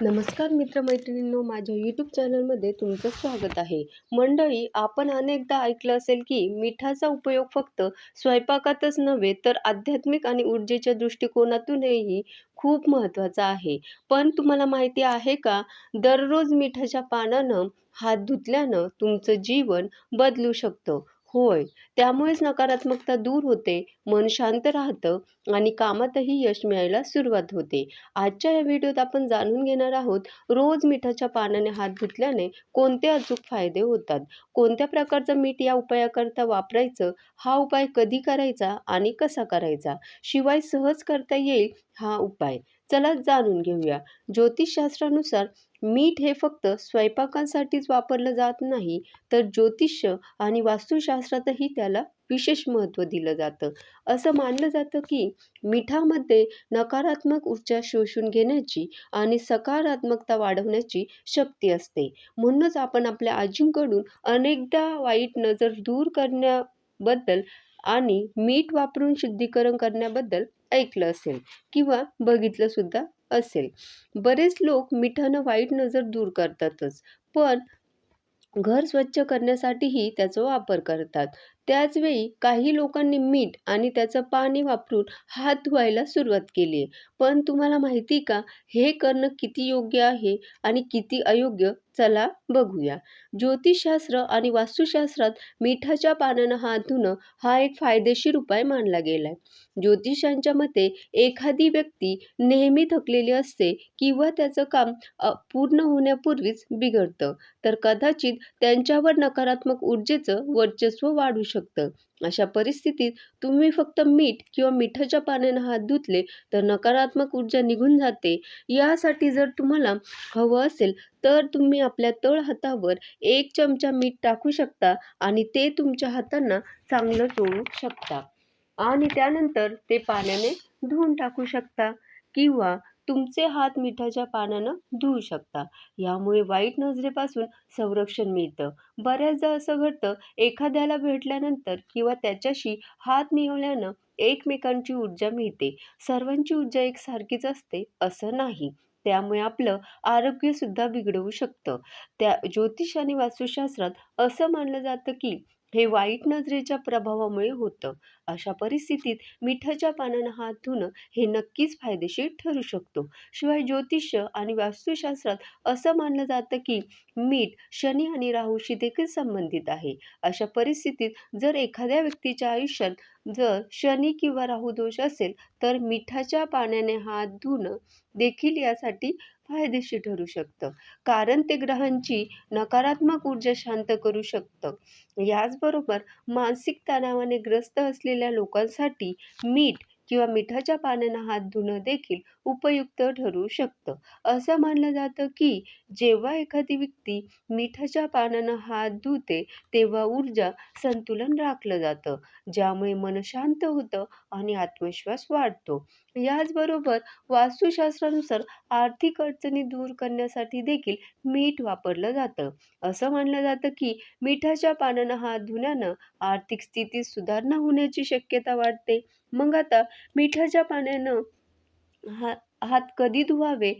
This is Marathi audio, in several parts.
नमस्कार मित्रमैत्रिणींनो माझ्या यूट्यूब चॅनलमध्ये तुमचं स्वागत आहे. मंडळी आपण अनेकदा ऐकलं असेल की मिठाचा उपयोग फक्त स्वयंपाकातच नव्हे तर आध्यात्मिक आणि ऊर्जेच्या दृष्टिकोनातूनही खूप महत्त्वाचा आहे. पण तुम्हाला माहिती आहे का दररोज मिठाच्या पानानं हात धुतल्यानं तुमचं जीवन बदलू शकतं. होय. त्यामुळेच नकारात्मकता दूर होते मन शांत राहतं आणि कामातही यश मिळायला सुरुवात होते. आजच्या या व्हिडिओत आपण जाणून घेणार आहोत रोज मिठाच्या पानाने हात धुतल्याने कोणते अचूक फायदे होतात? कोणत्या प्रकारचं मीठ या उपायाकरता वापरायचं? हा उपाय कधी करायचा आणि कसा करायचा? शिवाय सहज करता येईल हा उपाय. चला जाणून घेऊया. ज्योतिषशास्त्रानुसार मीठ हे फक्त स्वयंपाकांसाठीच वापरलं जात नाही तर ज्योतिष्य आणि वास्तुशास्त्रातही त्याला विशेष महत्त्व दिलं जातं. असं मानलं जातं की मिठामध्ये नकारात्मक ऊर्जा शोषून घेण्याची आणि सकारात्मकता वाढवण्याची शक्ती असते. म्हणूनच आपण आपल्या आजींकडून अनेकदा वाईट नजर दूर करण्याबद्दल आणि मीठ वापरून शुद्धीकरण करण्याबद्दल ऐकलं असेल किंवा बघितलं सुद्धा असेल. बरेच लोक मिठानं वाईट नजर दूर करतातच पण घर स्वच्छ करण्यासाठीही त्याचा वापर करतात. त्याचवेळी काही लोकांनी मीठ आणि त्याचं पाणी वापरून हात धुवायला सुरुवात केली. पण तुम्हाला माहिती का? हे करणं किती योग्य आहे आणि किती अयोग्य? चला बघूया. ज्योतिषशास्त्र आणि वास्तुशास्त्रात मिठाच्या पानानं हात धुणं हा एक फायदेशीर उपाय मानला गेलाय. ज्योतिषांच्या मते एखादी व्यक्ती नेहमी थकलेली असते किंवा त्याचं काम पूर्ण होण्यापूर्वीच बिघडतं. तर कदाचित त्यांच्यावर नकारात्मक ऊर्जेचं वर्चस्व वाढू शकतं. अशा परिस्थितीत तुम्ही फक्त मीठ किंवा मिठाच्या पाण्यानं हात धुतले तर नकारात्मक ऊर्जा निघून जाते. यासाठी जर तुम्हाला हवं असेल तर तुम्ही आपल्या तळ हातावर एक चमचा मीठ टाकू शकता आणि ते तुमच्या हातांना चांगलं चोळू शकता. आणि त्यानंतर ते पाण्याने धुवून टाकू शकता किंवा तुमचे हात मिठाच्या पानानं धुवू शकता. यामुळे वाईट नजरेपासून संरक्षण मिळतं. बऱ्याचदा असं घडतं एखाद्याला भेटल्यानंतर किंवा त्याच्याशी हात मिळवल्यानं एकमेकांची ऊर्जा मिळते. सर्वांची ऊर्जा एकसारखीच असते असं नाही. त्यामुळे आपलं आरोग्यसुद्धा बिघडवू शकतं. त्या ज्योतिष आणि वास्तुशास्त्रात असं मानलं जातं की हे वाईट नजरेच्या प्रभावामुळे होतं. अशा परिस्थितीत मिठाच्या पानानं हात धुणं हे नक्कीच फायदेशीर ठरू शकतो. शिवाय ज्योतिष्य आणि वास्तुशास्त्रात असं मानलं जातं की मीठ शनी आणि राहूशी देखील संबंधित आहे. अशा परिस्थितीत जर एखाद्या व्यक्तीच्या आयुष्यात जर शनी किंवा राहू दोष असेल तर मिठाच्या पाण्याने हात धुणं देखील यासाठी फायदेशीर ठरू शकतं. कारण ते ग्रहांची नकारात्मक ऊर्जा शांत करू शकतं. याचबरोबर मानसिक तणावाने ग्रस्त असलेल्या लोकांसाठी मीठ किंवा मिठाच्या पाण्यानं हात धुणं देखील उपयुक्त ठरू शकतं. असं मानलं जातं की जेव्हा एखादी व्यक्ती मिठाच्या पाण्यानं हात धुते तेव्हा ऊर्जा संतुलन राखलं जातं ज्यामुळे मन शांत होतं आणि आत्मविश्वास वाढतो. याचबरोबर वास्तुशास्त्रानुसार आर्थिक अडचणी दूर करण्यासाठी देखील मीठ वापरलं जातं. असं मानलं जातं की मिठाच्या पाण्यानं हात धुण्यानं आर्थिक स्थितीत सुधारणा होण्याची शक्यता वाढते. मग आता मिठाच्या पाण्यानं हा हात कधी धुवावे?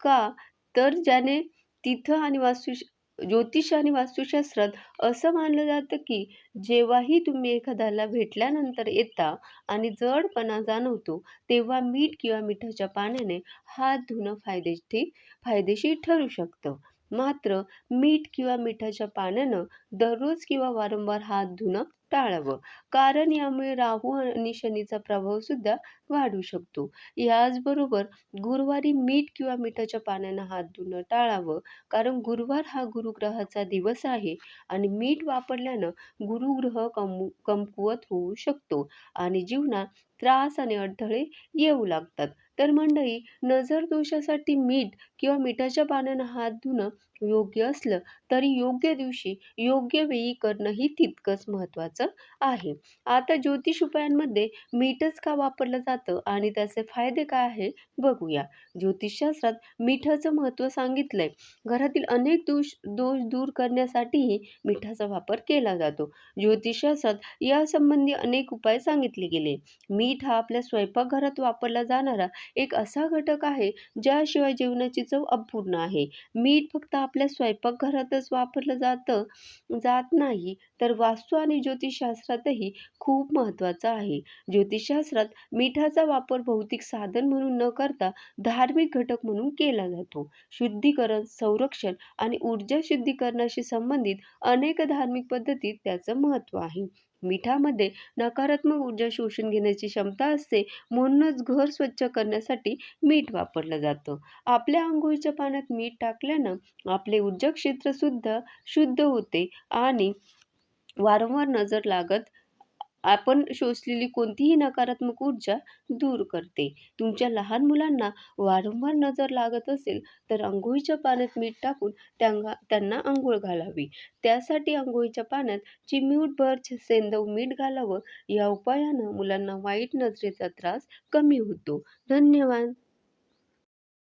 का? तर ज्याने तिथं आणि वास्तु ज्योतिष आणि वास्तुशास्त्रात असं मानलं जातं की जेव्हाही तुम्ही एखाद्याला भेटल्यानंतर येता आणि जडपणा जाणवतो तेव्हा मीठ किंवा मिठाच्या पाण्याने हात धुणं फायदेशीर फायदेशीर ठरू शकतं. मात्र मीठ किंवा मिठाच्या पाण्यानं दररोज किंवा वारंवार हात धुणं टाळावं. कारण यामुळे राहू आणि शनीचा प्रभाव सुद्धा वाढू शकतो. याचबरोबर गुरुवारी मीठ किंवा मिठाच्या पाण्यानं हात धुणं टाळावं. कारण गुरुवार हा गुरुग्रहाचा दिवस आहे आणि मीठ वापरल्यानं गुरुग्रह कमू कमकुवत होऊ शकतो आणि जीवनात त्रास आणि अडथळे येऊ लागतात. तर मंडळी नजर दोषासाठी मीठ किंवा मिठाच्या पाण्यानं हात धुणं योग्य असलं तरी योग्य दिवशी योग्य वेळी करणंही तितकंच महत्त्वाचं आहे. आता ज्योतिष उपायांमध्ये मीठच का वापरलं जातं आणि त्याचे फायदे काय आहे बघूया. ज्योतिषशास्त्रात मिठाचं महत्त्व सांगितलंय. घरातील अनेक दोष दोष दूर करण्यासाठीही मिठाचा वापर केला जातो. ज्योतिषशास्त्रात यासंबंधी अनेक उपाय सांगितले गेले. मीठ हा आपल्या स्वयंपाकघरात वापरला जाणारा एक असा घटक आहे ज्याशिवाय जेवणाची चव अपूर्ण आहे. मीठ फक्त आपल्या स्वयंपाकघरात स्वयंपाकघरातच वापरलं जातं जात नाही तर वास्तू आणि ज्योतिषशास्त्रातही खूप महत्त्वाचं आहे. ज्योतिषशास्त्रात मिठाचा वापर भौतिक साधन म्हणून न करता धार्मिक घटक म्हणून केला जातो. शुद्धीकरण, संरक्षण आणि ऊर्जा शुद्धीकरणाशी संबंधित अनेक धार्मिक पद्धतीत त्याचं महत्त्व आहे. मिठामध्ये नकारात्मक ऊर्जा शोषून घेण्याची क्षमता असते म्हणूनच घर स्वच्छ करण्यासाठी मीठ वापरलं जातं. आपल्या आंघोळीच्या पाण्यात मीठ टाकल्यानं आपले ऊर्जा क्षेत्र सुद्धा शुद्ध होते आणि वारंवार नजर लागत आपण शोषलेली कोणतीही नकारात्मक ऊर्जा दूर करते. तुमच्या लहान मुलांना वारंवार नजर लागत असेल तर आंघोळीच्या पाण्यात मीठ टाकून त्यांना त्यांना आंघोळ घालावी. त्यासाठी आंघोळीच्या पाण्यात चिमूटभर सेंदव मीठ घालावं. या उपायानं मुलांना वाईट नजरेचा त्रास कमी होतो. धन्यवाद.